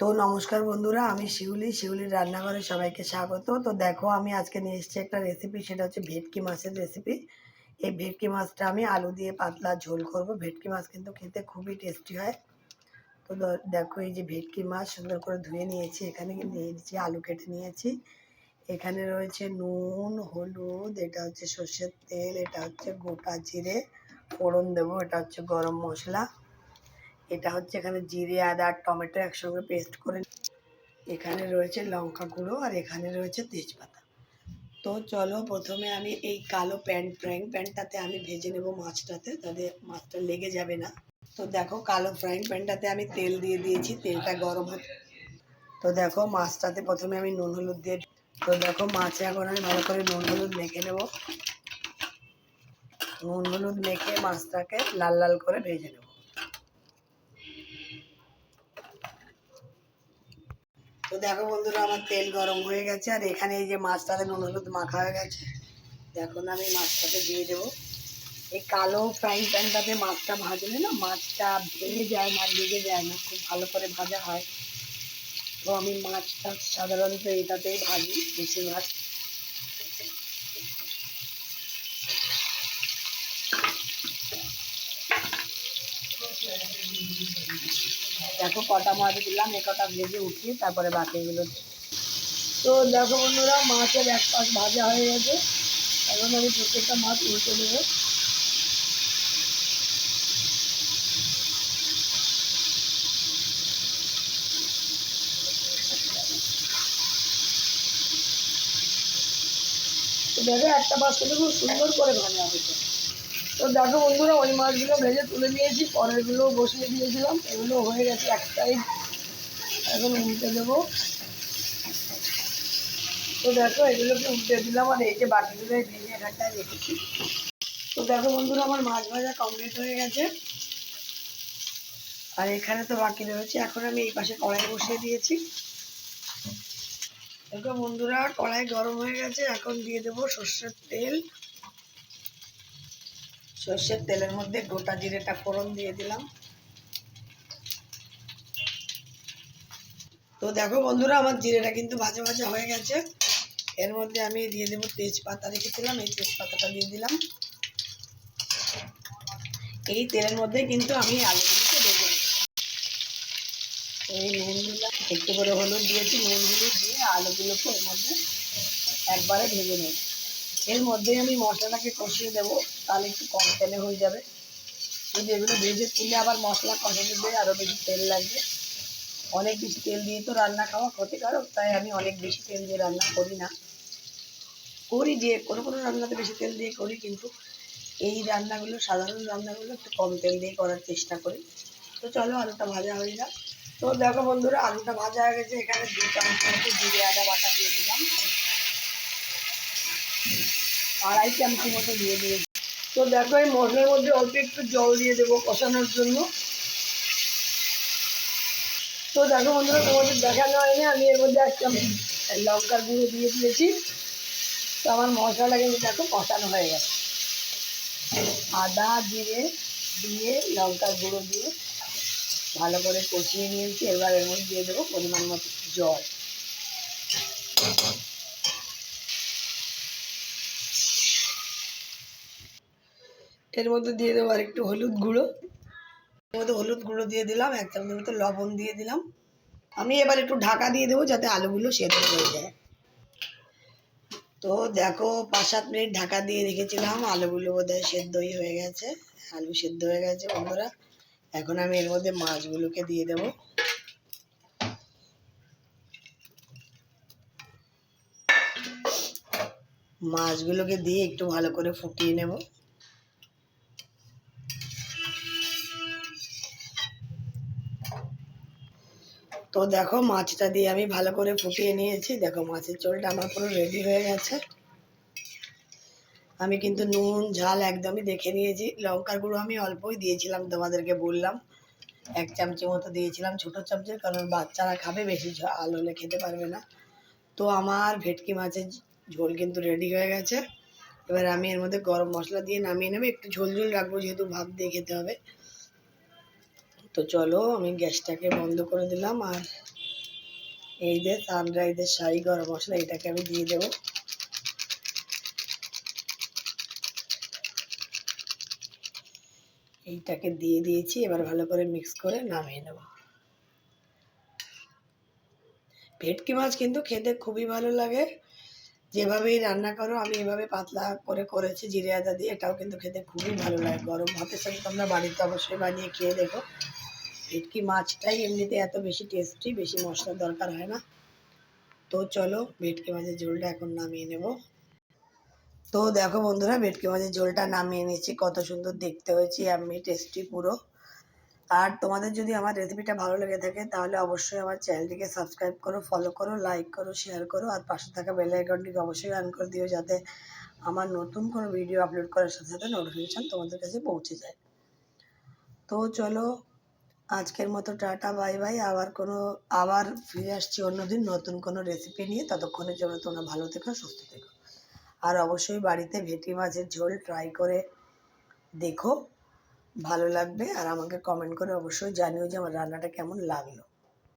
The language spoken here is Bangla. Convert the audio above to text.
তো নমস্কার বন্ধুরা, আমি শিউলি, শিউলির রান্নাঘরে সবাইকে স্বাগত। তো দেখো, আমি আজকে নিয়ে এসেছি একটা রেসিপি সেটা হচ্ছে ভেটকি মাছের রেসিপি এই ভেটকি মাছটা আমি আলু দিয়ে পাতলা ঝোল করব। ভেটকি মাছ কিন্তু খেতে খুবই টেস্টি হয়। তো দেখো, এই যে ভেটকি মাছ সুন্দর করে ধুয়ে নিয়েছি। এখানে নিয়েছি আলু কেটে নিয়েছি। এখানে রয়েছে নুন, হলুদ, এটা হচ্ছে সর্ষের তেল, এটা হচ্ছে গোটা জিরে, ফোড়ন দেবো, এটা হচ্ছে গরম মশলা। এটা হচ্ছে এখানে জিরে, আদা টমেটো একসঙ্গে পেস্ট করে এখানে রয়েছে লঙ্কা গুঁড়ো আর এখানে রয়েছে তেজপাতা। তো চলো প্রথমে আমি এই কালো প্যান্ট ফ্রাইং প্যানটাতে আমি ভেজে নেব মাছটাতে তাতে মাছটা লেগে যাবে না। তো দেখো কালো ফ্রাইং প্যানটাতে আমি তেল দিয়ে দিয়েছি, তেলটা গরম হচ্ছে তো দেখো মাছটাতে প্রথমে আমি নুন হলুদ দিয়ে তো দেখো মাছে এখন আমি ভালো করে নুন হলুদ মেখে নেব। নুন হলুদ মেখে মাছটাকে লাল লাল করে ভেজে নেব। দেখো বন্ধুরা, আমার তেল গরম হয়ে গেছে, আর এখানে এই যে মাছটাতে নুন হলুদ মাখা হয়ে গেছে। দেখুন আমি মাছটাতে দিয়ে দেবো। এই কালো ফ্রাইং প্যানটাতে মাছটা ভাজলে না, মাছটা ভেঙে যায় না, লেগে যায় না, খুব ভালো করে ভাজা হয়। তো আমি মাছটা সাধারণত এটাতেই ভাজি বেশিরভাগ দেখো কটা মাছ দিলাম, এ কটা ভেজে উঠিয়ে তারপরে বাকিগুলো। তো দেখো বন্ধুরা, মাছের এক পাশ ভাজা হয়ে গেছে। এখন আমি প্রত্যেকটা মাছ উল্টে তো দেখো, একটা পাশ থেকে খুব সুন্দর করে ভাজা হয়েছে। তো দেখো বন্ধুরা, ওই মাছগুলো ভেজে তুলে নিয়েছি, পরেরগুলো বসিয়ে দিয়েছিলাম, এগুলো হয়ে গেছে এক সাইড এখন উল্টে দেবো। তো দেখো, এগুলোকে উল্টে দিলাম, আর এই যে বাকিগুলো ভেজে এখানটায় রেখেছি। তো দেখো বন্ধুরা, আমার মাছ ভাজা কমপ্লিট হয়ে গেছে। আর এখানে তো বাকি রয়েছে। এখন আমি এই পাশে কড়াই বসিয়ে দিয়েছি। দেখো বন্ধুরা, কড়াই গরম হয়ে গেছে। এখন দিয়ে দেবো সর্ষের তেল। সর্ষের তেলের মধ্যে গোটা জিরেটা ফোড়ন দিয়ে দিলাম। তো দেখো বন্ধুরা, আমার জিরেটা কিন্তু ভাজা ভাজা হয়ে গেছে। এর মধ্যে আমি দিয়ে দেবো তেজপাতা, রেখেছিলাম, এই তেজপাতাটা দিয়ে দিলাম। এই তেলের মধ্যে কিন্তু আমি আলুগুলোকে নেব এই নুন দিলাম একটু করে হলুদ দিয়েছি নুন হলুদ দিয়ে আলুগুলোকে এর মধ্যে একবারে ভেজে নেব এর মধ্যে আমি মশলাটাকে কষিয়ে দেবো, তাহলে একটু কম তেলে হয়ে যাবে। যদি এগুলো ভেজে তুলে আবার মশলা কষাতে দিয়ে আরও বেশি তেল লাগবে। অনেক বেশি তেল দিয়ে তো রান্না খাওয়া ক্ষতিকারক, তাই আমি অনেক বেশি তেল দিয়ে রান্না করি না। করি যে, কোনো কোনো রান্নাতে বেশি তেল দিয়ে করি, কিন্তু এই রান্নাগুলো, সাধারণ রান্নাগুলো একটু কম তেল দিয়ে করার চেষ্টা করি। তো চলো, আলুটা ভাজা হয়ে যাক। তো দেখো বন্ধুরা, আলুটা ভাজা হয়ে গেছে, এখানে দু চামচ মতো জিরে আদা বাটা দিয়ে দিলাম। আড়াই চামচ মতো দিয়ে দিয়েছি। তো দেখো, এই মশলার মধ্যে অল্প একটু জল দিয়ে দেবো কষানোর জন্য। তো দেখো বন্ধুরা, তোমাদের দেখানো হয়নি, আমি এর মধ্যে এক চামচ লঙ্কার গুঁড়ো দিয়ে দিয়েছি। তো আমার মশলাটা কিন্তু দেখো কষানো হয়ে গেছে। আদা জিরে দিয়ে লঙ্কার গুঁড়ো দিয়ে ভালো করে কষিয়ে নিয়েছি। এবার এর মধ্যে দিয়ে দেবো পরিমাণ মতো জল। এর মধ্যে দিয়ে দেবো আর একটু হলুদ গুঁড়ো। এর মধ্যে হলুদ গুঁড়ো দিয়ে দিলাম, এক চামচ মতো লবণ দিয়ে দিলাম। আমি এবার একটু ঢাকা দিয়ে দেবো যাতে আলুগুলো সেদ্ধ হয়ে যায়। তো দেখো, পাঁচ সাত মিনিট ঢাকা দিয়ে রেখেছিলাম, আলুগুলো বোধহয় সেদ্ধই হয়ে গেছে, আলু সেদ্ধ হয়ে গেছে বন্ধুরা। এখন আমি এর মধ্যে মাছগুলোকে দিয়ে দেবো। মাছগুলোকে দিয়ে একটু ভালো করে ফুটিয়ে নেব। তো দেখো মাছটা দিয়ে আমি ভালো করে ফুটিয়ে নিয়েছি। দেখো মাছের ঝোলটা আমার পুরো রেডি হয়ে গেছে। আমি কিন্তু নুন, ঝাল একদমই দেখে নিয়েছি। লঙ্কার গুঁড়ো আমি অল্পই দিয়েছিলাম, তোমাদেরকে বললাম। এক চামচি মতো দিয়েছিলাম ছোটো চামচের, কারণ বাচ্চারা খাবে, বেশি ঝাল হলে খেতে পারবে না। তো আমার ভেটকি মাছের ঝোল কিন্তু রেডি হয়ে গেছে। এবার আমি এর মধ্যে গরম মশলা দিয়ে নামিয়ে নেব। একটু ঝোল ঝোল রাখব, যেহেতু ভাত দিয়ে খেতে হবে। তো চলো আমি গ্যাসটাকে বন্ধ করে দিলাম আর এই যে সানরাইজের শাহি গরম মশলা, এটাকে আমি দিয়ে দেবো। এইটাকে দিয়ে দিয়েছি, এবার ভালো করে মিক্স করে নামিয়ে নেব। ভেটকি মাছ কিন্তু খেতে খুবই ভালো লাগে। যেভাবেই রান্না করো, আমি এভাবে পাতলা করে করেছি, জিরে আদা দিয়ে, এটাও কিন্তু খেতে খুবই ভালো লাগে। গরম ভাতের সাথে তোমরা বাড়িতে অবশ্যই বানিয়ে খেয়ে দেখো। ভেটকি মাছটাই এমনিতে এত বেশি টেস্টি বেশি মশলার দরকার হয় না। তো চলো ভেটকি মাছের ঝোলটা এখন নামিয়ে নেব। তো দেখো বন্ধুরা, ভেটকি মাছের ঝোলটা নামিয়ে নিয়েছি, কত সুন্দর দেখতে হয়েছি, আমি টেস্টি পুরো। আর তোমাদের যদি আমার রেসিপিটা ভালো লেগে থাকে, তাহলে অবশ্যই আমার চ্যানেলটিকে সাবস্ক্রাইব করো ফলো করো লাইক করো শেয়ার করো, আর পাশে থাকা বেল আইকনটিকে অবশ্যই অন করে দিও, যাতে আমার নতুন কোনো ভিডিও আপলোড করার সাথে সাথে নোটিফিকেশান তোমাদের কাছে পৌঁছে যায়। তো চলো আজকের মতো টাটা, বাই বাই। আবার কোনো, আবার ফিরে আসছি অন্যদিন নতুন কোনো রেসিপি নিয়ে। ততক্ষণের জন্য তোমরা ভালো থেকো, সুস্থ থেকো। আর অবশ্যই বাড়িতে ভেটি মাছের ঝোল ট্রাই করে দেখো। ভালো লাগবে আর আমাকে কমেন্ট করে অবশ্যই জানিও যে আমার রান্নাটা কেমন লাগল।